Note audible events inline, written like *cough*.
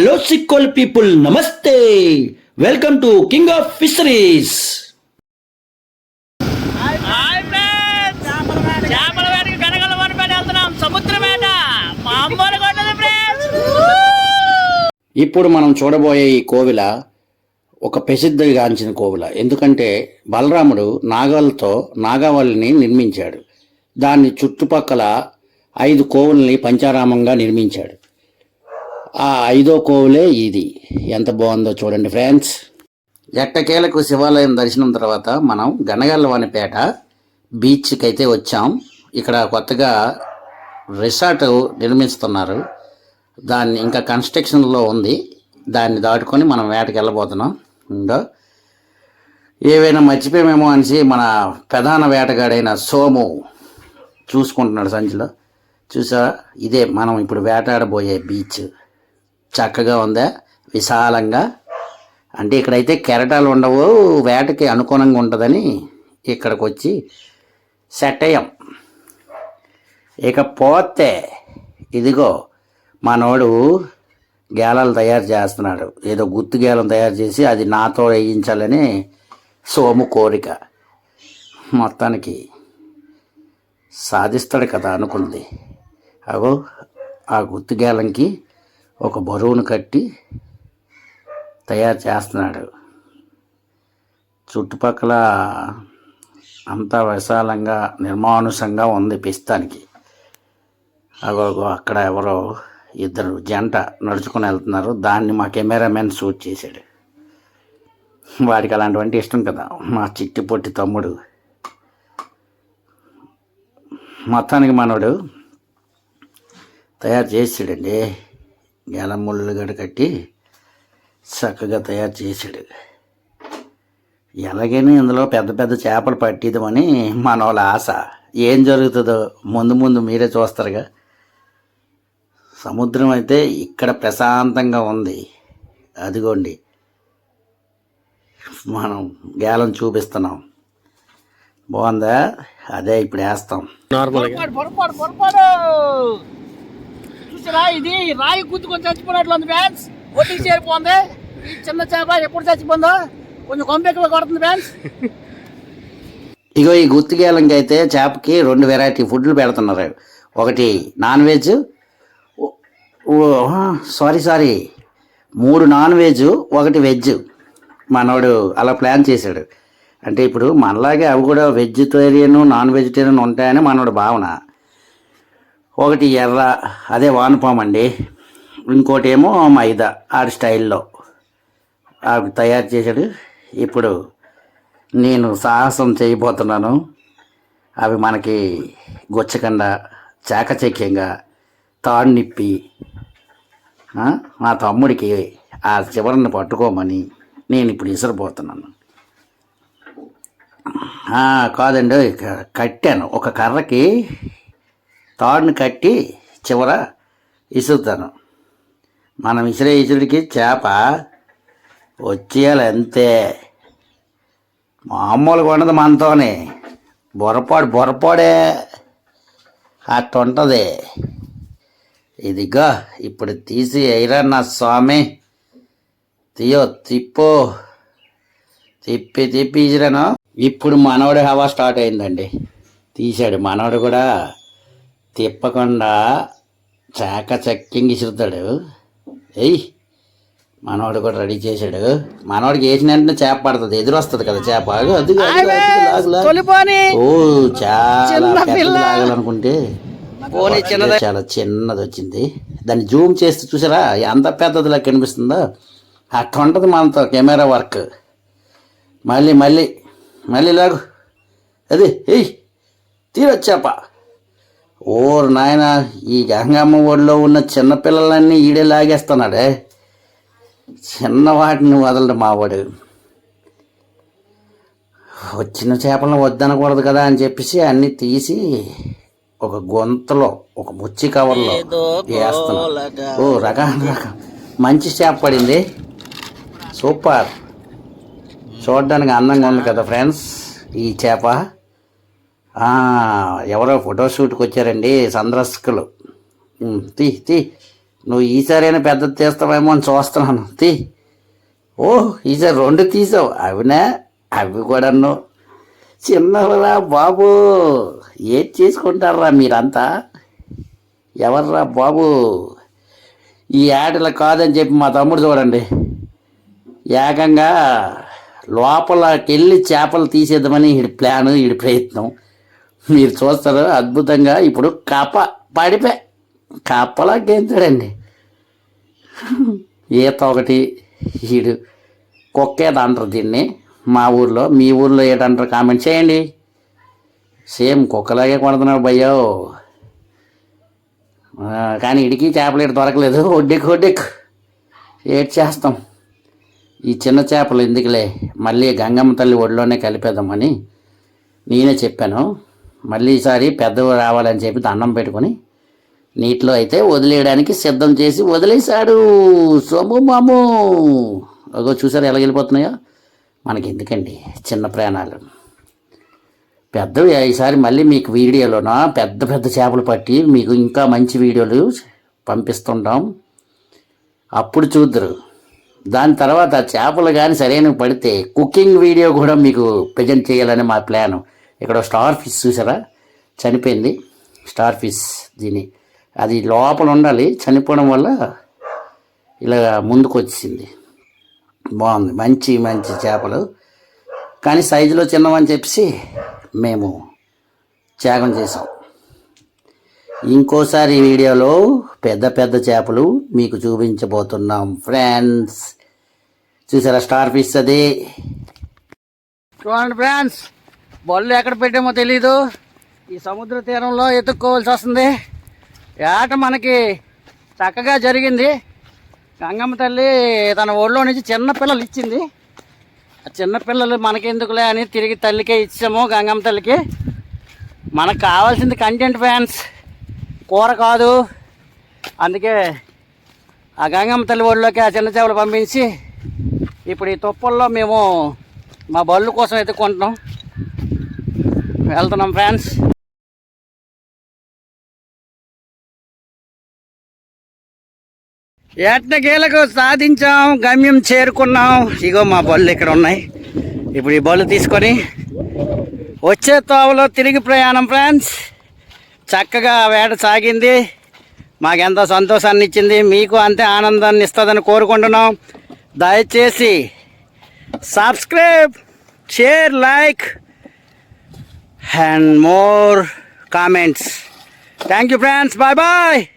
Hello Sikkol people నమస్తే. Welcome to king of fisheries చేపల వేటకి కనగల వనపేట వెళ్తున్నాం సముద్ర వేట ఇప్పుడు మనం చూడబోయే ఈ కోవిల ఒక ప్రసిద్ధిగాంచిన కోవిల. ఎందుకంటే బలరాముడు నాగాలతో నాగావళిని నిర్మించాడు. దాన్ని చుట్టుపక్కల ఐదు కోవుల్ని పంచారామంగా నిర్మించాడు. ఆ ఐదో కోవులే ఇది. ఎంత బాగుందో చూడండి ఫ్రెండ్స్. ఎట్టకేలకు శివాలయం దర్శనం తర్వాత మనం గనగల్లవానిపేట బీచ్కి అయితే వచ్చాం. ఇక్కడ కొత్తగా రిసార్ట్ నిర్మిస్తున్నారు. దాన్ని ఇంకా కన్స్ట్రక్షన్లో ఉంది. దాన్ని దాటుకొని మనం వేటకి వెళ్ళబోతున్నాం ఇంకా ఏవైనా మర్చిపోయామేమో అనేసి మన ప్రధాన వేటగాడైన సోము చూసుకుంటున్నాడు సంచిలో. చూసా ఇదే మనం ఇప్పుడు వేటాడబోయే బీచ్. చక్కగా ఉందా? విశాలంగా. అంటే ఇక్కడైతే కెరటాలు ఉండవు వేటకి అనుకూలంగా ఉంటుందని ఇక్కడికి వచ్చి సెట్ అయ్యాం. ఇకపోతే ఇదిగో మనోడు గేలాలు తయారు చేస్తున్నాడు. ఏదో గుత్తు గేలం తయారు చేసి అది నాతో వేయించాలని సోము కోరిక. మొత్తానికి సాధిస్తాడు కదా అనుకుంది. అగో ఆ గుత్తు గేలంకి ఒక బరువును కట్టి తయారు చేస్తున్నాడు. చుట్టుపక్కల అంతా విశాలంగా నిర్మానుషంగా ఉంది పిస్తానికి అగో అక్కడ ఎవరో ఇద్దరు జంట నడుచుకుని వెళ్తున్నారు. దాన్ని మా కెమెరామెన్ షూట్ చేశాడు. వాడికి అలాంటివంటే ఇష్టం కదా. మా చిట్టి పొట్టి తమ్ముడు. మొత్తానికి మనోడు తయారు చేసాడండి గెలం ముళ్ళు గడ కట్టి చక్కగా తయారు చేసాడు ఎలాగైనా ఇందులో పెద్ద పెద్ద చేపలు పట్టిద్దామని మన వాళ్ళ ఆశ. ఏం జరుగుతుందో ముందు ముందు మీరే చూస్తారుగా. సముద్రం అయితే ఇక్కడ ప్రశాంతంగా ఉంది. అదిగోండి. మనం గేలం చూపిస్తున్నాం. బాగుందా? అదే ఇప్పుడు వేస్తాం. పొరపాటు! పొరపాటు ఇది రాయి గుద్దుకొని చచ్చిపోయినట్లు ఉంది ఫ్యాన్స్. ఒడ్డుకి చేరిపోంది ఈ చిన్న చేప ఎప్పుడు చచ్చిపోందో కొంచెం కొంపెక్కువ కొడుతుంది ఫ్యాన్స్. ఇగో ఈ గుత్తిగేలంకి అయితే చేపకి రెండు వెరైటీ ఫుడ్లు పెడుతున్నారు. ఒకటి నాన్ వెజ్ సారీ సారీ మూడు నాన్ వెజ్ ఒకటి వెజ్. మనోడు అలా ప్లాన్ చేశాడు. అంటే ఇప్పుడు మనలాగే అవి కూడా వెజిటేరియన్ నాన్ వెజిటేరియన్ ఉంటాయని మనోడు భావన. ఒకటి ఎర్ర అదే వానపాము అండి ఇంకోటి ఏమో మైదా ఆడి స్టైల్లో. అవి తయారు చేశాడు. ఇప్పుడు నేను సాహసం చేయబోతున్నాను. అవి మనకి గొచ్చకుండా చాకచక్యంగా తాడు నిప్పి మా తమ్ముడికి ఆ చివరిని పట్టుకోమని నేను ఇప్పుడు ఇసరిపోతున్నాను కాదండి కట్టాను. ఒక కర్రకి తాడుని కట్టి చివర ఇసురుతాను. మనం ఇసిరే ఇసుడికి చేప వచ్చేయాలి అంతే మామూలుగా ఉండదు మనతోనే. బొరపాడు బొరపాడే అట్ట ఉంటుంది ఇదిగో ఇప్పుడు తీసి ఎయిరన్న స్వామి. తీయో తిప్పు. తిప్పి తిప్పి ఇసిరాను. ఇప్పుడు మనవడి హవా స్టార్ట్ అయిందండి. తీశాడు. మనవడు కూడా తిప్పకుండా చాక చక్కింగ్ ఇసురుతాడు. ఎయ్ మనవాడు కూడా రెడీ చేశాడు. మనవాడికి వేసిన వెంటనే చేప పడుతుంది. ఎదురు వస్తుంది కదా చేప. తొలిపోని ఓ చాలా పోనీ చిన్నదే. చాలా చిన్నది వచ్చింది. దాన్ని జూమ్ చేస్తే చూసారా? ఎంత పెద్దదిలా కనిపిస్తుందో? అట్లా ఉంటుంది మనతో కెమెరా వర్క్. మళ్ళీ మళ్ళీ మళ్ళీ లాగు. అది ఏయ్ తీరొచ్చాప ఓరు నాయన ఈ గంగమ్మ ఒడిలో ఉన్న చిన్నపిల్లలన్నీ ఈడే లాగేస్తున్నాడే. చిన్న వాటిని వదలడు మావాడు వచ్చిన చేపలను వద్దనకూడదు కదా అని చెప్పేసి అన్ని తీసి ఒక గొంతలో ఒక ముచ్చి కవర్లో వేస్తున్నా ఓ రకం రకం. మంచి చేప పడింది. సూపర్. చూడడానికి అందంగా ఉంది కదా ఫ్రెండ్స్ ఈ చేప. ఎవరో ఫోటోషూట్కి వచ్చారండి సందర్శకులు తీ తీ. నువ్వు ఈసారైనా పెద్దది తీస్తావేమో అని చూస్తున్నాను. తీ. ఓ ఈసారి రెండు తీసావు. అవినా? అవి కూడాను. చిన్నరా బాబు ఏం చేసుకుంటారా మీరంతా? ఎవర్రా బాబు? ఈ ఆటలు కాదని చెప్పి మా తమ్ముడు చూడండి. ఏకంగా లోపలకెళ్ళి చేపలు తీసేద్దామని ఈడి ప్లాను ఈడి ప్రయత్నం. మీరు చూస్తారు అద్భుతంగా ఇప్పుడు కప్ప పడిపే. కప్పలా గెంతాడండి. *laughs* ఈత ఒకటి ఈడు కుక్కేది అంటారు దీన్ని. మా ఊర్లో మీ ఊర్లో ఏంటంటారు కామెంట్ చేయండి. సేమ్ కుక్కలాగే కొడుతున్నాడు భయ్యో. కానీ ఇడికి చేపలు ఇటు దొరకలేదు. ఒడ్డెక్కు ఒడ్డెక్కు. ఏడ్ చేస్తాం. ఈ చిన్న చేపలు ఎందుకులే? మళ్ళీ గంగమ్మ తల్లి ఒడిలోనే కలిపేద్దామని నేనే చెప్పాను. మళ్ళీ ఈసారి పెద్దవి రావాలని చెప్పి దండం పెట్టుకొని నీటిలో అయితే వదిలేయడానికి సిద్ధం చేసి వదిలేశాడు. సోము మాము. అగో చూసారు ఎలా వెళ్ళిపోతున్నాయో? మనకి ఎందుకండి చిన్న ప్రయాణాలు పెద్దవి ఈసారి మళ్ళీ మీకు వీడియోలోన? పెద్ద పెద్ద చేపలు పట్టి మీకు ఇంకా మంచి వీడియోలు పంపిస్తుంటాం. అప్పుడు చూద్దరు. దాని తర్వాత చేపలు కానీ సరైన పడితే కుకింగ్ వీడియో కూడా మీకు ప్రజెంట్ చేయాలని మా ప్లాన్. ఇక్కడ స్టార్ ఫిష్ చూసారా? చనిపోయింది స్టార్ ఫిష్ దీని. అది లోపల ఉండాలి చనిపోవడం వల్ల ఇలా ముందుకు వచ్చింది బాగుంది మంచి మంచి చేపలు. కానీ సైజులో చిన్నవని చెప్పేసి మేము త్యాగం చేసాం ఇంకోసారి వీడియోలో పెద్ద పెద్ద చేపలు మీకు చూపించబోతున్నాం ఫ్రెండ్స్. చూసారా స్టార్ ఫిష్ అది? చూడండి ఫ్రెండ్స్. బళ్ళు ఎక్కడ పెట్టామో తెలీదు. ఈ సముద్ర తీరంలో ఎత్తుక్కోవాల్సి వస్తుంది. ఏట ఆట మనకి చక్కగా జరిగింది. గంగమ్మ తల్లి తన ఒళ్ళో నుంచి చిన్నపిల్లలు ఇచ్చింది. ఆ చిన్నపిల్లలు మనకెందుకులే అని తిరిగి తల్లికే ఇచ్చాము గంగమ్మ తల్లికి. మనకు కావాల్సింది కంటెంట్ ఫ్యాన్స్ కూర కాదు. అందుకే ఆ గంగమ్మ తల్లి ఒళ్ళోకి ఆ చిన్న చేపలు పంపించి ఇప్పుడు ఈ తుప్పల్లో మేము మా బళ్ళు కోసం ఎత్తుక్కుంటున్నాం. వెళ్తున్నాం ఫ్రెండ్స్. ఎట్టకేలకు సాధించాం గమ్యం చేరుకున్నాం. ఇగో మా బళ్ళు ఇక్కడ ఉన్నాయి. ఇప్పుడు ఈ బళ్ళు తీసుకొని వచ్చే తోవలో తిరిగి ప్రయాణం ఫ్రెండ్స్. చక్కగా వేట సాగింది. మాకెంతో సంతోషాన్ని ఇచ్చింది. మీకు అంతే ఆనందాన్ని ఇస్తుందని కోరుకుంటున్నాం. దయచేసి subscribe share like and more comments. Thank you friends. Bye bye.